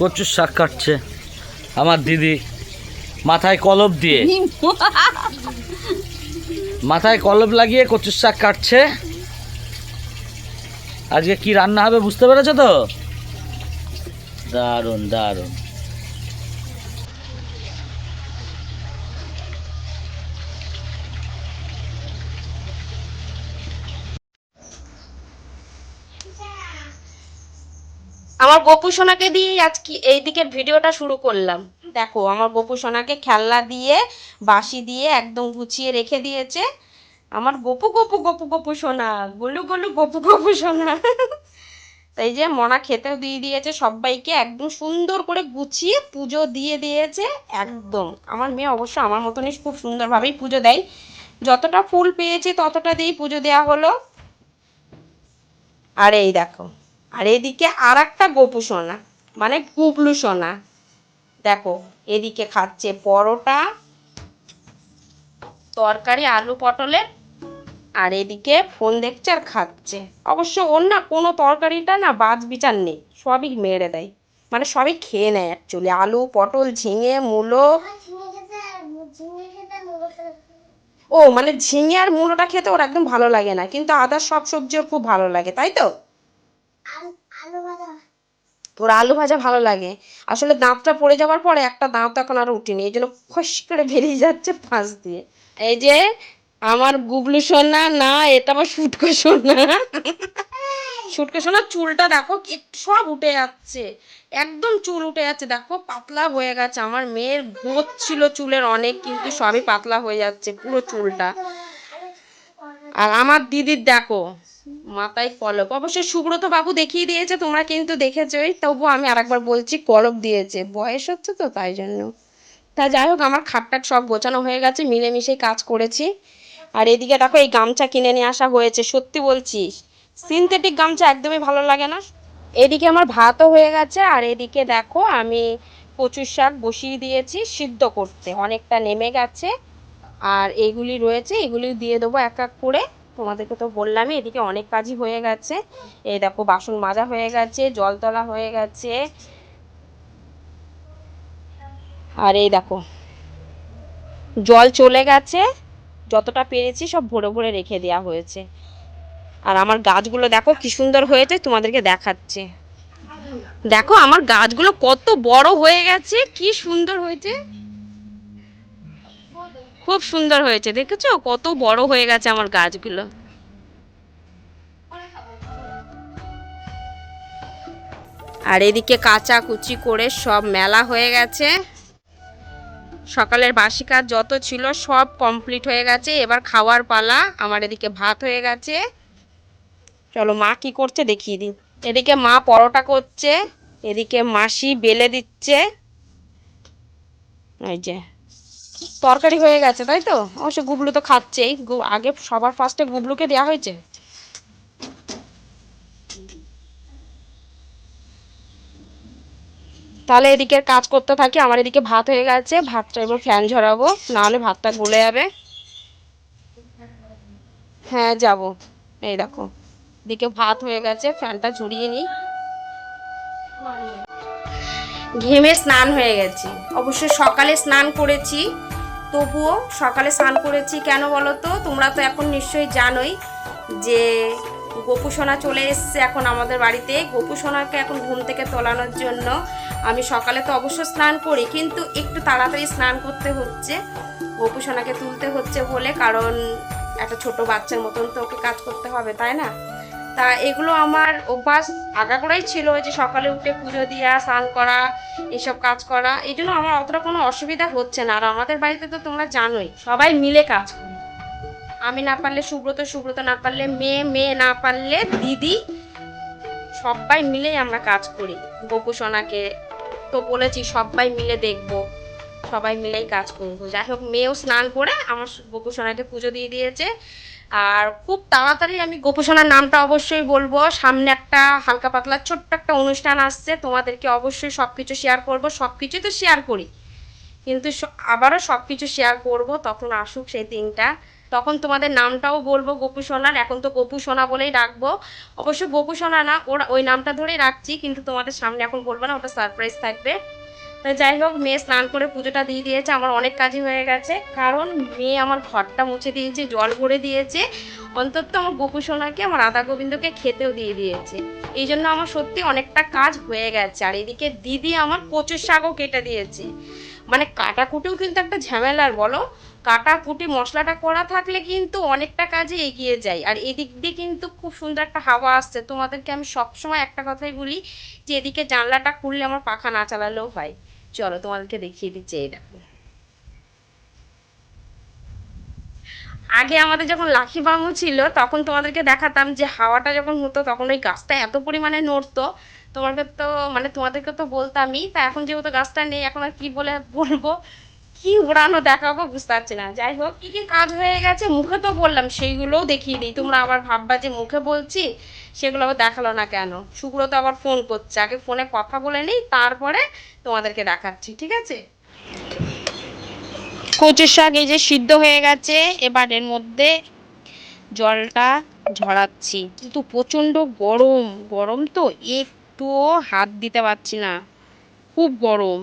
কচুর শাক কাটছে আমার দিদি। মাথায় কলব দিয়ে। মাথায় কলব লাগিয়ে কচুর শাক কাটছে। আজকে কি রান্না হবে বুঝতে পেরেছ তো? দারুণ দারুণ। আমার গোপু সোনাকে দিয়ে আজকে এই দিকের ভিডিওটা শুরু করলাম। দেখো, আমার গোপু সোনাকে খেলনা দিয়ে, বাঁশি দিয়ে একদম গুছিয়ে রেখে দিয়েছে। আমার গোপু গপু গপু গোপু সোনা, গলু গলু গোপু গোপু সোনা। তাই যে মনা খেতেও দিয়ে দিয়েছে, সবাইকে একদম সুন্দর করে গুছিয়ে পুজো দিয়ে দিয়েছে, একদম। আমার মেয়ে অবশ্য আমার মতনই খুব সুন্দরভাবেই পুজো দেয়। যতটা ফুল পেয়েছে ততটা দিয়েই পুজো দেওয়া হলো। আর এই দেখো আর এদিকে আর একটা গোপু সোনা মানে গুবলু সোনা। দেখো, এদিকে খাচ্ছে পরোটা, তরকারি, আলু পটলের, আর এদিকে ফোন দেখছে আর খাচ্ছে। অবশ্য ওর না কোনো তরকারিটা না বাজ বিচার নেই, সবই মেরে দেয়। মানে সবই খেয়ে নেয় অ্যাকচুয়ালি আলু, পটল, ঝিঙে, মূলো। ও মানে ঝিঙে আর মূলোটা খেতে ওর একদম ভালো লাগে না, কিন্তু আদার সব সবজি ওর খুব ভালো লাগে, তাই তো? তোর আলু ভাজা ভালো লাগে। আসলে দাঁতটা পড়ে যাওয়ার পরে একটা দাঁত এখন আর উঠিনি, এই জন্য খস করে বেরিয়ে যাচ্ছে পাশ দিয়ে। এই যে আমার গুবলু সোনা, না, এটা আমার সুটকো সোনা। সুটকো সোনার চুলটা দেখো সব উঠে যাচ্ছে। একদম চুল উঠে যাচ্ছে, দেখো পাতলা হয়ে গেছে। আমার মেয়ের গোছ ছিল চুলের অনেক, কিন্তু সবই পাতলা হয়ে যাচ্ছে পুরো চুলটা। আর আমার দিদির দেখো, মাথায় কলপ। অবশ্যই সুব্রত বাবু দেখিয়ে দিয়েছে, তোমরা কিন্তু দেখেছোই। তবু আমি আরেকবার বলছি, কলপ দিয়েছে। বয়স হচ্ছে তো, তাই জন্য। তা যাই হোক, আমার খাটটাট সব গোছানো হয়ে গেছে মিলেমিশেই কাজ করেছি। আর এদিকে দেখো, এই গামছা কিনে নিয়ে আসা হয়েছে, সত্যি বলছি সিনথেটিক গামছা একদমই ভালো লাগে না। এদিকে আমার ভাতও হয়ে গেছে, আর এদিকে দেখো, আমি কচুর শাক বসিয়ে দিয়েছি, সিদ্ধ করতে। অনেকটা নেমে গেছে। আর এইগুলি রয়েছে, এগুলি দিয়ে দেবো এক এক করে। তোমাদেরকে তো বললামই, এদিকে অনেক কাজই হয়ে গেছে। এই দেখো, বাসন মাজা হয়ে গেছে, জল তোলা হয়ে গেছে। আর এই দেখো, জল চলে গেছে, যতটা পেরেছি সব ভরে ভরে রেখে দেওয়া হয়েছে। আর আমার গাছগুলো দেখো কি সুন্দর হয়েছে, তোমাদেরকে দেখাচ্ছে। দেখো, আমার গাছগুলো কত বড় হয়ে গেছে, কি সুন্দর হয়েছে। খুব সুন্দর হয়েছে, দেখেছ? কত বড় হয়ে গেছে আমার গাছগুলো। আর এদিকে কাঁচা কুচি করে সব মেলা হয়ে গেছে। সকালের বাসি কাজ যত ছিল সব কমপ্লিট হয়ে গেছে। এবার খাওয়ার পালা, আমার এদিকে ভাত হয়ে গেছে। চলো মা কি করছে দেখিয়ে দিন এদিকে মা পরোটা করছে, এদিকে মাসি বেলে দিচ্ছে। এই যে। তরকারি হয়ে গেছে, তাই তো? অবশ্য গুবলু তো খাচ্ছেই। আগে সবার ফার্স্টে গুবলুকে দেওয়া হয়েছে। তাহলে এদিকের কাজ করতে থাকি, আমার এদিকে ভাত হয়ে গেছে, ভাতটা এবার ফ্যান ঝরাবো, নাহলে ভাতটা গলে যাবে। হ্যাঁ যাব। এই দেখো, এদিকে ভাত হয়ে গেছে, ফ্যানটা ঝরিয়ে নিই। ঘেমে স্নান হয়ে গেছি। অবশ্য সকালে স্নান করেছি, তবুও সকালে স্নান করেছি কেন বলো তো তোমরা তো এখন নিশ্চয়ই জানোই যে গোপু সোনা চলে এসছে এখন আমাদের বাড়িতে। গোপু সোনাকে এখন ঘুম থেকে তোলানোর জন্য আমি সকালে তো অবশ্য স্নান করি, কিন্তু একটু তাড়াতাড়ি স্নান করতে হচ্ছে গোপু সোনাকে তুলতে হচ্ছে বলে, কারণ একটা ছোট বাচ্চার মতন তো ওকে কাজ করতে হবে, তাই না? তা এগুলো আমার অভ্যাস আগাগোড়াই ছিল যে সকালে উঠে পুজো দেওয়া স্নান করা, এসব কাজ করা। এই জন্য আমার অতটা কোনো অসুবিধা হচ্ছে না। আর আমাদের বাড়িতে তো তোমরা জানোই, সবাই মিলে কাজ করি। আমি না পারলে সুব্রত সুব্রত না পারলে মেয়ে মেয়ে না পারলে দিদি, সবাই মিলেই আমরা কাজ করি। গোপু সোনাকে তো বলেছি, সবাই মিলে দেখব, সবাই মিলেই কাজ করব। যাই হোক, মেয়েও স্নান করে আমার গোপু সোনাকে পুজো দিয়ে দিয়েছে। আর খুব তাড়াতাড়ি আমি গোপোষণার নামটা অবশ্যই বলব। সামনে একটা হালকা পাতলা ছোট্ট একটা অনুষ্ঠান আসছে, তোমাদেরকে অবশ্যই সব কিছু শেয়ার করব। সব কিছুই তো শেয়ার করি, কিন্তু আবারও সব কিছু শেয়ার করব তখন আসুক সেই দিনটা। তখন তোমাদের নামটাও বলব গোপু সোনার এখন তো গোপু সোনা বলেই রাখব অবশ্য গোপু সোনা না, ওরা ওই নামটা ধরেই রাখছি, কিন্তু তোমাদের সামনে এখন বলব না, ওটা সারপ্রাইজ থাকবে। তো যাই হোক, মেয়ে স্নান করে পুজোটা দিয়ে দিয়েছে, আমার অনেক কাজই হয়ে গেছে। কারণ মেয়ে আমার ঘরটা মুছে দিয়েছে, জল ভরে দিয়েছে। অন্তত আমার গোপু সোনাকে, আমার রাধা গোবিন্দকে খেতেও দিয়ে দিয়েছে। এই জন্য আমার সত্যি অনেকটা কাজ হয়ে গেছে। আর এদিকে দিদি আমার কচুর শাকও কেটে দিয়েছে। মানে কাটাকুটিও কিন্তু একটা ঝামেলার বলো? কাটাকুটি মশলাটা করা থাকলে কিন্তু অনেকটা কাজে এগিয়ে যায়। আর এদিক দিয়ে কিন্তু খুব সুন্দর একটা হাওয়া আসছে। তোমাদেরকে আমি সবসময় একটা কথাই বলি, যে এদিকে জানলাটা খুললে আমার পাখা না চালালেও হয়। চলো তোমাদেরকে দেখিয়ে দিচ্ছি এই দেখো আগে আমাদের যখন লাখি বামু ছিল, তখন তোমাদেরকে দেখাতাম যে হাওয়াটা যখন হতো, তখন ওই গাছটা এত পরিমাণে নড়তো। তোমাদের তো মানে তোমাদেরকে তো বলতামই, তা এখন যেহেতু গাছটা নেই, এখন আর কি বলে বলব? কি উড়ানো দেখাবো বুঝতে পারছি না। যাই হোক, কি কি কাজ হয়ে গেছে মুখে তো বললাম, সেইগুলোও দেখিয়ে দিই। তোমরা আবার ভাববা যে মুখে বলছি, সেগুলো আবার দেখাল না কেন? শুক্র তো আবার ফোন করছে। আগে ফোনে কথা বলে নিই, তারপরে তোমাদেরকে দেখাচ্ছি, ঠিক আছে? কচুর শাক এই যে সিদ্ধ হয়ে গেছে, এবার এর মধ্যে জলটা ঝরাচ্ছি। কিন্তু প্রচণ্ড গরম গরম তো একটুও হাত দিতে পারছি না। খুব গরম।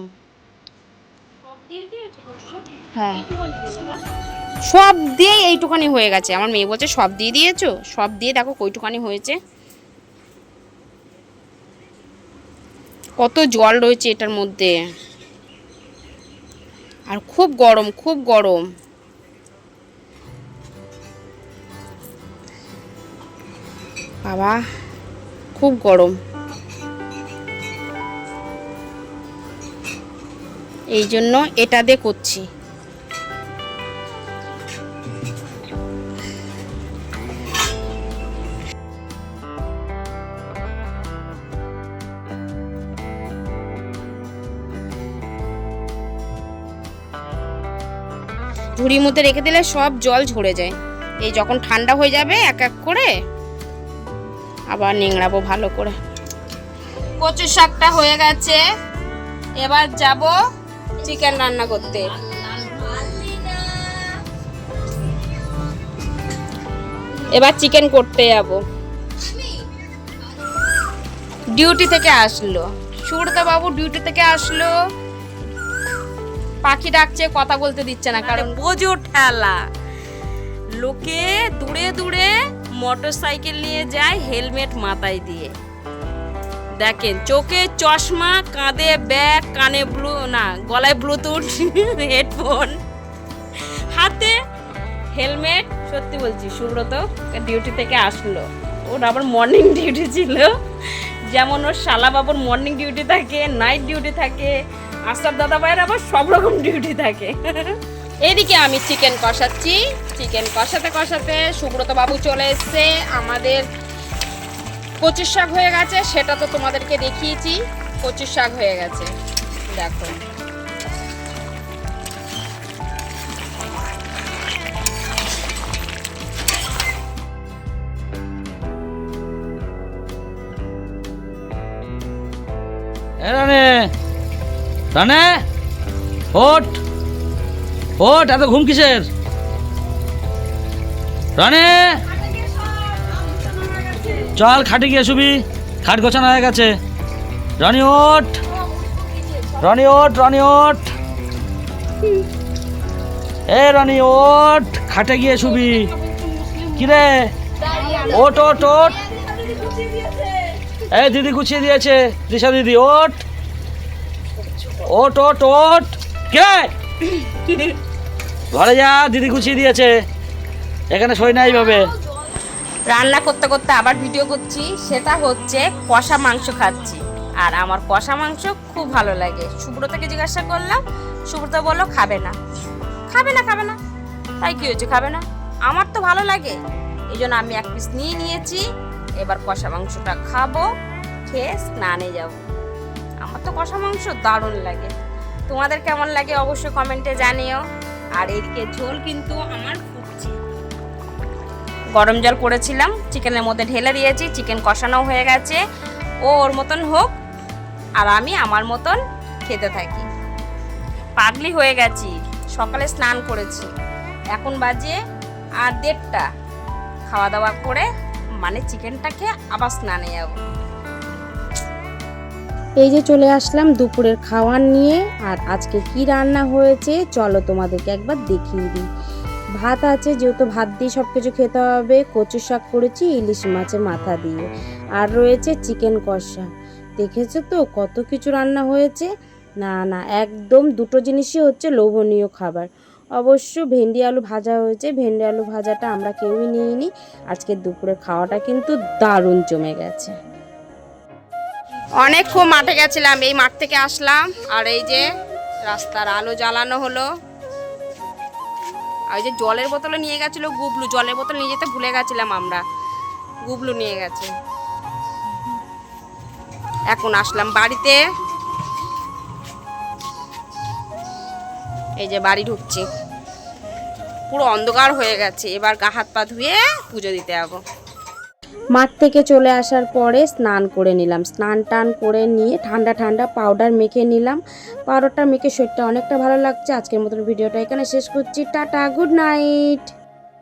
হ্যাঁ। সব দিয়ে এইটুখানি হয়ে গেছে। আমার মেয়ে বলছে, সব দিয়ে দিয়েছ? সব দিয়ে দেখো কইটুখানি হয়েছে। কত জল রয়েছে এটার মধ্যে। আর খুব গরম খুব গরম। বাবা, খুব গরম। এই জন্য এটা দিয়ে করছি। ঝুড়ির মধ্যে রেখে দিলে সব জল ঝরে যায়। এই যখন ঠান্ডা হয়ে যাবে এক এক করে আবার নিংড়াবো ভালো করে। কচুর শাকটা হয়ে গেছে। এবার যাব চিকেন রান্না করতে। এবার চিকেন করতে যাব। ডিউটি থেকে আসলো। সুরদা বাবু ডিউটি থেকে আসলো। পাখি ডাকছে, কথা বলতে দিচ্ছে না, কারণ বোঝো ঠেলা। লোকে দূরে দূরে মোটর সাইকেল নিয়ে যায় হেলমেট মাথায় দিয়ে। দেখেন, চোখে চশমা, কাঁধে ব্যাগ, কানে ব্লু, না, গলায় ব্লুটুথ, হেডফোন, হাতে হেলমেট, সত্যি বলছি, সুব্রত ডিউটি থেকে আসলো। ওর আবার মর্নিং ডিউটি ছিল। যেমন ওর শালা বাবুর মর্নিং ডিউটি থাকে নাইট ডিউটি থাকে, আসার দাদা ভাইয়ের আবার সব রকম ডিউটি থাকে। এদিকে আমি চিকেন কষাচ্ছি। চিকেন কষাতে কষাতে সুব্রত বাবু চলে এসছে। আমাদের কচুর শাক হয়ে গেছে, সেটা তো তোমাদেরকে দেখিয়েছি। কচুর শাক হয়ে গেছে। দেখো। রানে ওট এত ঘুম কিসের? রানে চল খাটে গিয়ে শুবি। খাট গোছানো হয়ে গেছে। রনি ওট রনি ওট রনি ওট এ রনি ওট খাটে গিয়ে শুবি। কিরে? ওট ওট ওট এই দিদি গুছিয়ে দিয়েছে। দিশা দিদি ওট ওট ওট ওট কে? ঘরে যা দিদি গুছিয়ে দিয়েছে। এখানে সই নাই ভাবে রান্না করতে করতে আবার ভিডিও করছি, সেটা হচ্ছে কষা মাংস খাচ্ছি। আর আমার কষা মাংস খুব ভালো লাগে। সুব্রতকে জিজ্ঞাসা করলাম, সুব্রত বলল, খাবে না। খাবে না খাবে না। তাই কি হয়েছে, খাবে না? আমার তো ভালো লাগে। এই জন্য আমি এক পিস নিয়ে নিয়েছি। এবার কষা মাংসটা খাব, খেয়ে স্নানে যাব। আমার তো কষা মাংস দারুণ লাগে। তোমাদের কেমন লাগে অবশ্যই কমেন্টে জানিও। আর এদিকে ঝোল কিন্তু আমার গরম জল করেছিলাম, চিকেনের মধ্যে ঢেলে দিয়েছি, চিকেন কষানো হয়ে গেছে। ও ওর মতন হোক, আর আমি আমার মতন খেতে থাকি। পাগলি হয়ে গেছি, সকালে স্নান করেছি। এখন বাজে আর দেড়টা। খাওয়া দাওয়া করে মানে চিকেনটা খেয়ে আবার স্নানে যাব। এই যে চলে আসলাম দুপুরের খাওয়ার নিয়ে, আর আজকে কি রান্না হয়েছে, চলো তোমাদেরকে একবার দেখিয়ে দিই। ভাত আছে, যেহেতু ভাত দিয়ে সব কিছু খেতে হবে কচু শাক করেছি, ইলিশ মাছের মাথা দিয়ে। আর রয়েছে চিকেন কষা। দেখেছ তো কত কিছু রান্না হয়েছে? না না, একদম দুটো জিনিসই হচ্ছে লোভনীয় খাবার। অবশ্য ভেন্ডি আলু ভাজা হয়েছে, ভেন্ডি আলু ভাজাটা আমরা কেউই নিইনি। আজকে দুপুরে খাওয়াটা কিন্তু দারুণ জমে গেছে। অনেকক্ষণ মাঠে গেছিলাম, এই মাঠ থেকে আসলাম, আর এই যে রাস্তার আলো জ্বালানো হলো। আর ওই যে জলের বোতলে নিয়ে গেছিল গুবলু, জলের বোতল নিয়ে যেতে ভুলে গেছিলাম আমরা। গুবলু নিয়ে গেছে। এখন আসলাম বাড়িতে। এই যে বাড়ি ঢুকছি। পুরো অন্ধকার হয়ে গেছে, এবার গা হাত পা ধুয়ে পুজো দিতে যাব। মাঠ থেকে চলে আসার পরে স্নান করে নিলাম। স্নান টান করে নিয়ে ঠান্ডা ঠান্ডা পাউডার মেখে নিলাম। পাউডারটা মেখে শরীরটা অনেকটা ভালো লাগছে। আজকের মতন ভিডিওটা এখানে শেষ করছি। Tata good night